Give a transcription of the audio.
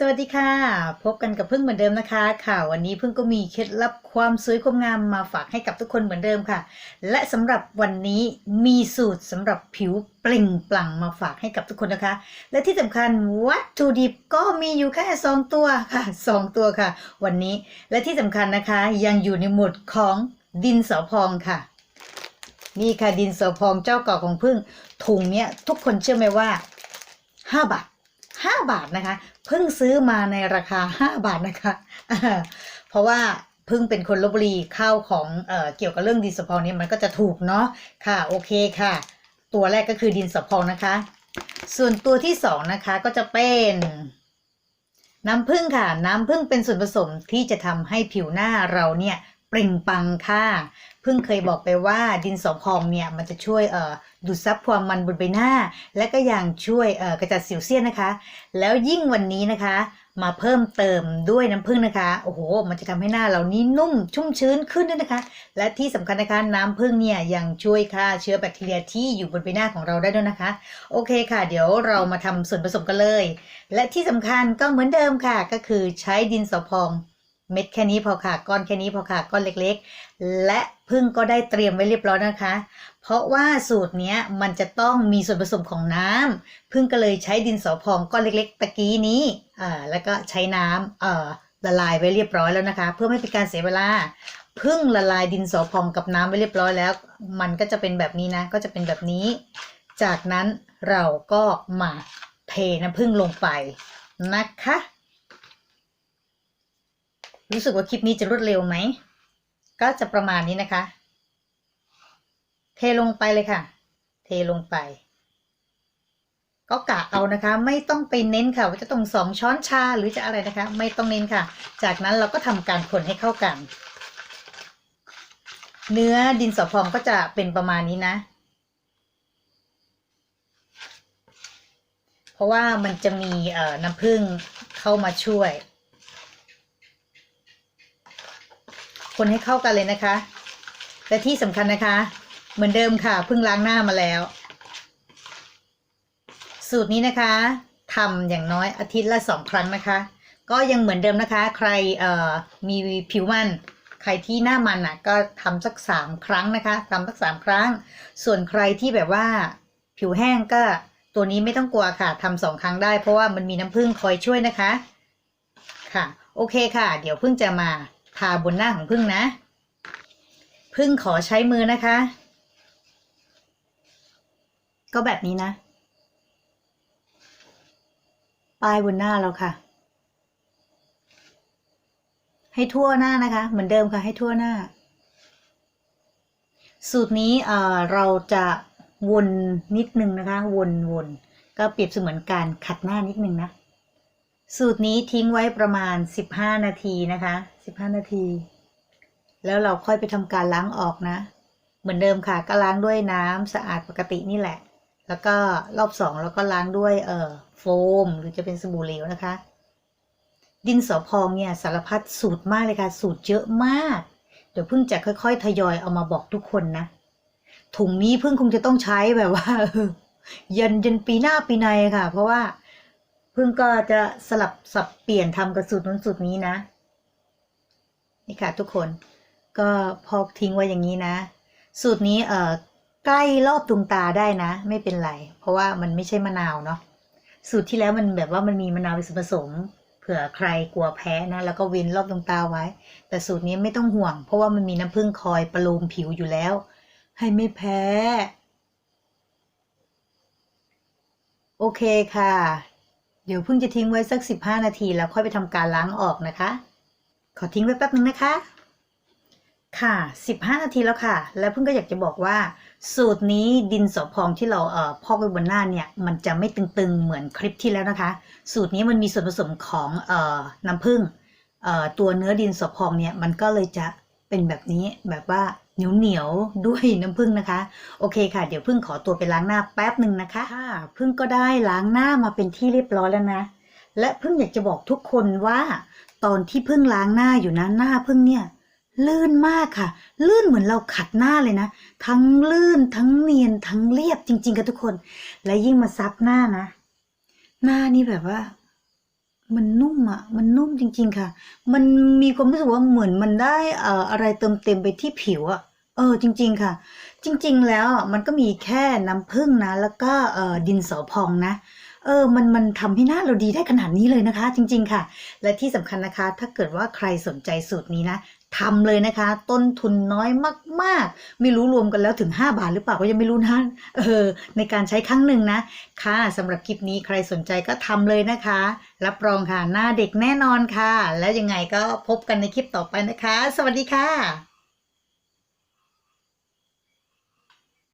สวัสดีค่ะ พบกันกับพึ่งเหมือนเดิมนะคะ ค่ะ วันนี้พึ่งก็มีเคล็ดลับความสวยความงามมาฝากให้กับทุกคนเหมือนเดิมค่ะ และสำหรับวันนี้มีสูตรสำหรับผิวเปล่งปลั่งมาฝากให้กับทุกคนนะคะ และที่สำคัญวัตถุดิบก็มีอยู่แค่สองตัวค่ะสองตัวค่ะ วันนี้และที่สำคัญนะคะยังอยู่ในหมวดของดินสอพองค่ะนี่ค่ะดินสอพองเจ้าเก่าของพึ่งถุงเนี้ยทุกคนเชื่อไหมว่า 5 บาท 5 บาทนะคะ เพิ่งซื้อมาในราคา 5 บาทนะคะ เพราะว่าเพิ่งเป็นคนลบบุรีข้าวของเอ่อเกี่ยวกับเรื่องดินสอพองนี้มันก็จะถูกเนาะค่ะโอเคค่ะ ตัวแรกก็คือดินสอพองนะคะ ส่วนตัวที่สองนะคะก็จะเป็นน้ำผึ้งค่ะ น้ำผึ้งเป็นส่วนผสมที่จะทำให้ผิวหน้าเราเนี่ย เปล่งปังค่ะ เพิ่งเคยบอกไปว่าดินสอพองเนี่ยมันจะช่วยเอ่อดูดซับความมันบนใบหน้า และก็ยังช่วยเอ่อกระจัดสิวเซียนนะคะ แล้วยิ่งวันนี้นะคะ มาเพิ่มเติมด้วยน้ำผึ้งนะคะโอ้โห มันจะทำให้หน้าเรานี้นุ่มชุ่มชื้นขึ้นด้วยนะคะ และที่สำคัญนะคะน้ำผึ้งเนี่ยยังช่วยฆ่าเชื้อแบคทีเรียที่อยู่บนใบหน้าของเราได้ด้วยนะคะ โอเคค่ะ เดี๋ยวเรามาทำส่วนผสมกันเลย และที่สำคัญก็เหมือนเดิมค่ะ ก็คือใช้ดินสอพอง เม็ดแค่นี้พอค่ะ ก้อนแค่นี้พอค่ะก้อนเล็กๆ และพึ่งก็ได้เตรียมไว้เรียบร้อยนะคะ เพราะว่าสูตรเนี้ยมันจะต้องมีส่วนผสมของน้ำพึ่งก็เลยใช้ดินสอพองก้อนเล็ก ๆ ตะกี้นี้อ่าแล้วก็ใช้น้ำเอ่อละลายไว้เรียบร้อยแล้วนะคะ เพื่อไม่เป็นการเสียเวลาพึ่งละลายดินสอพองกับน้ำไว้เรียบร้อยแล้ว มันก็จะเป็นแบบนี้นะ ก็จะเป็นแบบนี้ จากนั้นเราก็มาเทน้ำผึ้งลงไปนะคะ รู้สึกว่าคลิปนี้จะรวดเร็วไหม ก็จะประมาณนี้นะคะ เทลงไปเลยค่ะ เทลงไป ก็กะเอานะคะ ไม่ต้องไปเน้นค่ะ ว่าจะต้องสองช้อนชาหรือจะอะไรนะคะ ไม่ต้องเน้นค่ะ จากนั้นเราก็ทำการคนให้เข้ากัน เนื้อดินสอพองก็จะเป็นประมาณนี้นะเพราะว่ามันจะมีน้ำผึ้งเข้ามาช่วย คนให้เข้ากันเลยนะคะ และที่สำคัญนะคะ เหมือนเดิมค่ะเพิ่งล้างหน้ามาแล้ว สูตรนี้นะคะทำอย่างน้อยอาทิตย์ละสองครั้งนะคะ ก็ยังเหมือนเดิมนะคะ ใครเอ่อมีผิวมันใครที่หน้ามันอะก็ทำสักสามครั้งนะคะทำสักสามครั้ง ส่วนใครที่แบบว่าผิวแห้งก็ตัวนี้ไม่ต้องกลัวค่ะทำสองครั้งได้เพราะว่ามันมีน้ำผึ้งคอยช่วยนะคะ ค่ะ โอเคค่ะ เดี๋ยวพึ่งจะมา ทาบนหน้าของพึ่งนะ พึ่งขอใช้มือนะคะ ก็แบบนี้นะปลายบนหน้าเราค่ะ ให้ทั่วหน้านะคะ เหมือนเดิมค่ะ ให้ทั่วหน้า สูตรนี้เเราจะวนนิดนึงนะคะ วนวนก็เปรียบเสมือนการขัดหน้านิดนึงนะ สูตรนี้ทิ้งไว้ประมาณ 15 นาทีนะคะ 15 นาที แล้วเราค่อยไปทำการล้างออกนะ เหมือนเดิมค่ะ ก็ล้างด้วยน้ำสะอาดปกตินี่แหละ แล้วก็รอบสองแล้วก็ล้างด้วยเอ่อโฟม หรือจะเป็นสบู่เหลวนะคะ ดินสอพองเนี่ยสารพัดสูตรมากเลยค่ะ สูตรเยอะมาก เดี๋ยวเพิ่งจะค่อยๆ ทยอยเอามาบอกทุกคนนะ ถุงนี้เพิ่งคงจะต้องใช้แบบว่าเยันยันปีหน้าปีในค่ะ เพราะว่า พิ่งก็จะสลับสับเปลี่ยนทำกับสูตรนู้นสูตรนี้นะ นี่ค่ะทุกคนก็พอทิ้งไว้อย่างนี้นะ สูตรนี้เอ่อใกล้รอบดวงตาได้นะ ไม่เป็นไร เพราะว่ามันไม่ใช่มะนาวเนาะสูตรที่แล้วมันแบบว่ามันมีมะนาวเป็นส่วนผสม เผื่อใครกลัวแพ้นะแล้วก็เว้นรอบดวงตาไว้ แต่สูตรนี้ไม่ต้องห่วง เพราะว่ามันมีน้ำผึ้งคอยประโลมผิวอยู่แล้ว ให้ไม่แพ้ โอเคค่ะ เดี๋ยวเพิ่งจะทิ้งไว้สัก 15 นาทีแล้วค่อยไปทำการล้างออกนะคะ ขอทิ้งไว้แป๊บนึงนะคะ ค่ะ 15 นาทีแล้วค่ะ แล้วเพิ่งก็อยากจะบอกว่า สูตรนี้ดินสอพองที่เราเอ่อพอกไว้บนหน้าเนี่ยมันจะไม่ตึงๆเหมือนคลิปที่แล้วนะคะ สูตรนี้มันมีส่วนผสมของเอ่อน้ำผึ้งเอ่อตัวเนื้อดินสอพองเนี่ยมันก็เลยจะเป็นแบบนี้แบบว่า เหนียวเหนียวๆด้วยน้ำผึ้งนะคะ โอเคค่ะ เดี๋ยวพึ่งขอตัวไปล้างหน้าแป๊บหนึ่งนะคะค่ะพึ่งก็ได้ล้างหน้ามาเป็นที่เรียบร้อยแล้วนะ และพึ่งอยากจะบอกทุกคนว่า ตอนที่พึ่งล้างหน้าอยู่นะหน้าพึ่งเนี่ยลื่นมากค่ะ ลื่นเหมือนเราขัดหน้าเลยนะ ทั้งลื่นทั้งเนียนทั้งเรียบจริงๆค่ะทุกคน และยิ่งมาซับหน้านะ หน้านี่แบบว่า มันนุ่มอะมันนุ่มจริง ๆ ค่ะ มันมีความรู้สึกว่าเหมือนมันได้เอ่ออะไรเติมเต็มไปที่ผิวอะ เออจริง ๆ ค่ะ จริง ๆ แล้วอะมันก็มีแค่น้ำผึ้งนะ แล้วก็เอ่อดินสอพองนะ เออมันมันทำให้หน้าเราดีได้ขนาดนี้เลยนะคะ จริง ๆ ค่ะ และที่สำคัญนะคะ ถ้าเกิดว่าใครสนใจสูตรนี้นะทำเลยนะคะ ต้นทุนน้อยมาก ๆ ไม่รู้รวมกันแล้วถึง 5 บาทหรือเปล่าก็ยังไม่รู้นะเออในการใช้ครั้งหนึ่งนะ ค่ะสำหรับคลิปนี้ใครสนใจก็ทำเลยนะคะ รับรองค่ะหน้าเด็กแน่นอนค่ะ แล้วยังไงก็พบกันในคลิปต่อไปนะคะ สวัสดีค่ะ